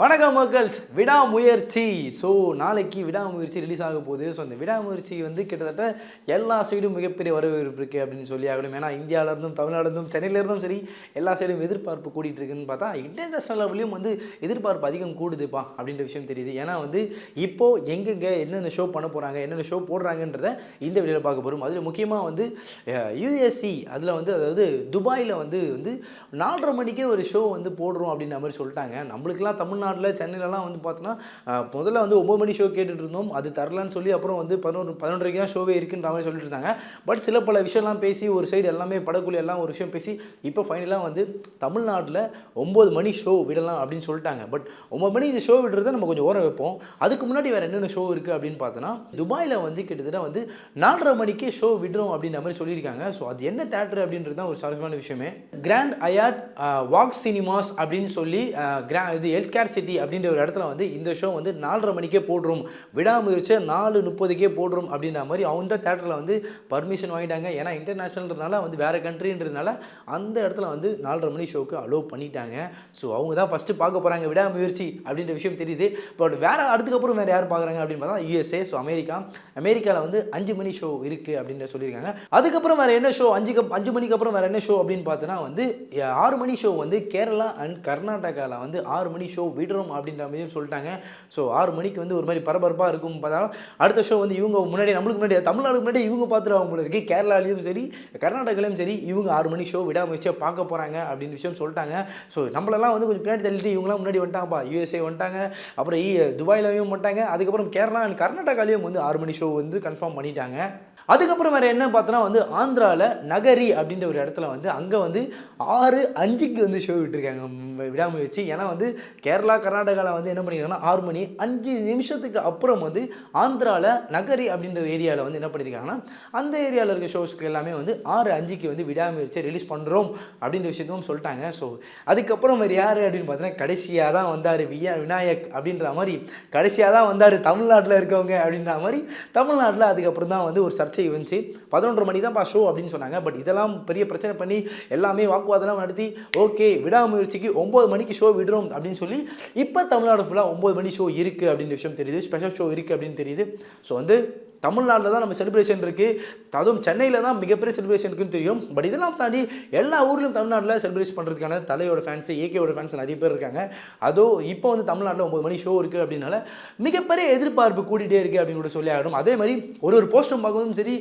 வணக்கம் மக்கள்ஸ் விடாமுயற்சி. ஸோ நாளைக்கு விடாமுயற்சி ரிலீஸ் ஆக போகுது. ஸோ அந்த விடாமுயற்சி வந்து கிட்டத்தட்ட எல்லா சைடும் மிகப்பெரிய வரவேற்பு இருக்குது அப்படின்னு சொல்லி ஆகணும். ஏன்னா இந்தியாவிலேருந்தும் இருந்தும் சென்னையிலேருந்தும் சரி எல்லா சைடும் எதிர்பார்ப்பு கூடிட்டு இருக்குன்னு பார்த்தா இன்டர்நேஷ்னல் லெவலையும் வந்து எதிர்பார்ப்பு அதிகம் கூடுதுப்பா அப்படின்ற விஷயம் தெரியுது. ஏன்னா வந்து இப்போது எங்கெங்கே என்னென்ன ஷோ பண்ண போகிறாங்க என்னென்ன ஷோ போடுறாங்கன்றத இந்த வீடியோவில் பார்க்க போகிறோம் அதில் முக்கியமாக வந்து யூஎஸ்சி அதில் வந்து அதாவது துபாயில் வந்து வந்து நாலரை மணிக்கே ஒரு ஷோ வந்து போடுறோம் அப்படின்ற மாதிரி சொல்லிட்டாங்க. நம்மளுக்கெல்லாம் தமிழ்நாட்டில் சென்னையிலலாம் வந்து பார்த்தோன்னா முதல்ல வந்து ஒம்பது மணி ஷோ கேட்டுட்டு இருந்தோம் அது தரலன்னு சொல்லி அப்புறம் வந்து பதினொன்று பதினொன்றரைக்கு தான் ஷோவே இருக்குன்ற மாதிரி சொல்லிட்டு இருந்தாங்க. பட் சில பல விஷயம்லாம் பேசி ஒரு சைடு எல்லாமே படக்குழு எல்லாம் ஒரு விஷயம் பேசி இப்போ ஃபைனலாக வந்து தமிழ்நாட்டில் ஒம்பது மணி ஷோ விடலாம் அப்படின்னு சொல்லிட்டாங்க. பட் ஒம்பது மணி இந்த ஷோ விடுறத நம்ம கொஞ்சம் ஓரம் வைப்போம். அதுக்கு முன்னாடி வேறு என்னென்ன ஷோ இருக்குது அப்படின்னு பார்த்தோன்னா துபாயில் வந்து கிட்டத்தட்ட வந்து நாலரை மணிக்கே ஷோ விடுறோம் அப்படின்ற மாதிரி சொல்லியிருக்காங்க. ஸோ அது என்ன தேட்டர் அப்படின்றது தான் ஒரு சுவாரஸ்யமான விஷயமே. கிராண்ட் அயாட் வாக் சினிமாஸ் அப்படின்னு சொல்லி கிரா இது ஹெல்த் கேர் சிட்டி அப்படின்ற ஒரு இடத்துல வந்து இந்த ஷோ வந்து நாலரை மணிக்கே போடுறோம். விடாமுயற்சியை நாலு முப்பதுக்கே போடுறோம் அப்படின்ற மாதிரி அவங்க தான் தேட்டரில் வந்து பர்மிஷன் வாங்கிட்டாங்க. ஏன்னா இன்டர்நேஷனல்ன்றனால வந்து வேறு கண்ட்ரின்றதுனால அந்த இடத்துல வந்து நாலரை மணி ஷோக்கு அலோவ் பண்ணிட்டாங்க. ஸோ அவங்க தான் ஃபஸ்ட்டு பார்க்க போகிறாங்க விடாமுயற்சி அப்படின்ற விஷயம் தெரியுது. பட் வேறு அதுக்கப்புறம் வேறு யார் பார்க்குறாங்க அப்படின்னு பார்த்தா யூஎஸ்ஏ ஸோ அமெரிக்கா. அமெரிக்காவில் வந்து அஞ்சு மணி ஷோ இருக்குது அப்படின்னு சொல்லியிருக்காங்க. அதுக்கப்புறம் வேறு என்ன ஷோ அஞ்சு கப் அஞ்சு மணிக்கு அப்புறம் வேறு என்ன ஷோ அப்படின்னு பார்த்தோன்னா வந்து ஆறு மணி ஷோ வந்து கேரளா அண்ட் கர்நாடகாவில் வந்து ஆறு மணி ஷோ விடுறோம் அப்படின்ற மாதிரி சொல்லிட்டாங்க. ஸோ ஆறு மணிக்கு வந்து ஒரு மாதிரி பரபரப்பாக இருக்கும். பார்த்தாலும் அடுத்த ஷோ வந்து இவங்க முன்னாடி நம்மளுக்கு முன்னாடி தமிழ்நாடு முன்னாடி இவங்க பார்த்துருவாங்க போல இருக்கு. கேரளாலையும் சரி கர்நாடகாலையும் சரி இவங்க ஆறு மணி ஷோ விடாமுயற்சியாக பார்க்க போகிறாங்க அப்படின்னு விஷயம் சொல்லிட்டாங்க. ஸோ நம்மளெல்லாம் வந்து கொஞ்சம் பின்னாடி தள்ளிட்டு இவங்களாம் முன்னாடி வந்துட்டாங்கப்பா. யூஎஸ்ஏ வந்துட்டாங்க. அப்புறம் இ துபாயிலையும் வந்துட்டாங்க. அதுக்கப்புறம் கேரளா அண்ட் கர்நாடகாலையும் வந்து ஆறு மணி ஷோ வந்து கன்ஃபார்ம் பண்ணிட்டாங்க. அதுக்கப்புறம் வேறு என்ன பார்த்தோன்னா வந்து ஆந்திராவில் நகரி அப்படின்ற ஒரு இடத்துல வந்து அங்கே வந்து ஆறு அஞ்சுக்கு வந்து ஷோ விட்டுருக்காங்க. விடாமுயற்சி. ஏன்னா வந்து கேரளா கர்நாடகாவில் வந்து என்ன பண்ணியிருக்காங்கன்னா ஆறு மணி அஞ்சு நிமிஷத்துக்கு அப்புறம் வந்து ஆந்திராவில் நகரி அப்படின்ற ஏரியாவில் வந்து என்ன பண்ணியிருக்காங்கன்னா அந்த ஏரியாவில் இருக்க ஷோஸ்க்கு எல்லாமே வந்து ஆறு அஞ்சுக்கு வந்து விடாமுயற்சியை ரிலீஸ் பண்ணுறோம் அப்படின்ற விஷயத்தும் சொல்லிட்டாங்க. ஸோ அதுக்கப்புறம் வேறு யார் அப்படின்னு பார்த்தீங்கன்னா கடைசியாக தான் வந்தார் வியா விநாயக் அப்படின்ற மாதிரி கடைசியாக தான் வந்தார் தமிழ்நாட்டில் இருக்கவங்க அப்படின்ற மாதிரி தமிழ்நாட்டில் அதுக்கப்புறம் தான் வந்து ஒரு சர்ச்சை வந்துச்சு. பதினொன்றரை மணி தான் ஷோ அப்படின்னு சொன்னாங்க. பட் இதெல்லாம் பெரிய பிரச்சனை பண்ணி எல்லாமே வாக்குவாதம்லாம் நடத்தி ஓகே விடாமுயற்சிக்கு ஒம்பது மணிக்கு ஷோ விடுறோம் அப்படின்னு சொல்லி இப்போ தமிழ்நாடு ஃபுல்லாக ஒம்பது மணி ஷோ இருக்குது அப்படின்ற விஷயம் தெரியுது. ஸ்பெஷல் ஷோ இருக்குது அப்படின்னு தெரியுது. ஸோ வந்து தமிழ்நாட்டில் தான் நம்ம செலிப்ரேஷன் இருக்குது அதுவும் சென்னையில் தான் மிகப்பெரிய செலிப்ரேஷன் இருக்குன்னு தெரியும். பட் இதெல்லாம் தாண்டி எல்லா ஊர்லையும் தமிழ்நாட்டில் செலிப்ரேட் பண்ணுறதுக்கான தலையோட ஃபேன்ஸு ஏகேவோட ஃபேன்ஸ் நிறைய பேர் இருக்காங்க. அதோ இப்போ வந்து தமிழ்நாட்டில் ஒம்பது மணி ஷோ இருக்குது அப்படின்னால மிகப்பெரிய எதிர்பார்ப்பு கூட்டிகிட்டே இருக்குது அப்படின்னு கூட சொல்லி ஆகணும். அதே மாதிரி ஒரு ஒரு போஸ்ட்டும் பார்க்கவும் சரி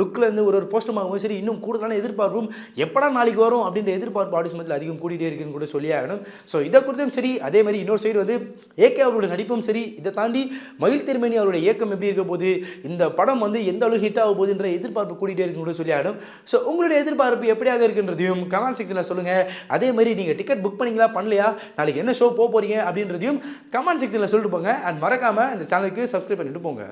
லுக்கில் இருந்து ஒரு ஒரு போஸ்ட்டும் பார்க்கும்போது சரி இன்னும் கூடுதலான எதிர்பார்ப்பும் எப்படா நாளைக்கு வரும் அப்படின்ற எதிர்பார்ப்பு ஆடிஸ் மத்தியில் அதிகம் கூட்டிகிட்டே இருக்குன்னு கூட சொல்லி ஆகணும். ஸோ இதை குறித்தும் சரி அதே மாதிரி இன்னொரு சைடு வந்து ஏகே அவருடைய நடிப்பும் சரி இதை தாண்டி மயில் திருமணி அவருடைய இயக்கம் எப்படி இருக்க போகுது? இந்த படம் வந்து எந்த அளவு ஹிட் ஆக போகுதுன்ற எதிர்பார்ப்பு கூட்டிகிட்டே இருக்குன்னு கூட சொல்லி ஆகணும் ஸோ உங்களுடைய எதிர்பார்ப்பு எப்படியாக இருக்குன்றதையும் கமெண்ட் செக்ஷனில் சொல்லுங்கள் அதே மாதிரி நீங்கள் டிக்கெட் புக் பண்ணீங்களா பண்ணலையா? நாளைக்கு என்ன ஷோ போக போகிறீங்க அப்படின்றதையும் கமெண்ட் செக்ஷனில் சொல்லிட்டு போங்க. அண்ட் மறக்காமல் இந்த சேனலுக்கு சப்ஸ்கிரைப் பண்ணிட்டு போங்க.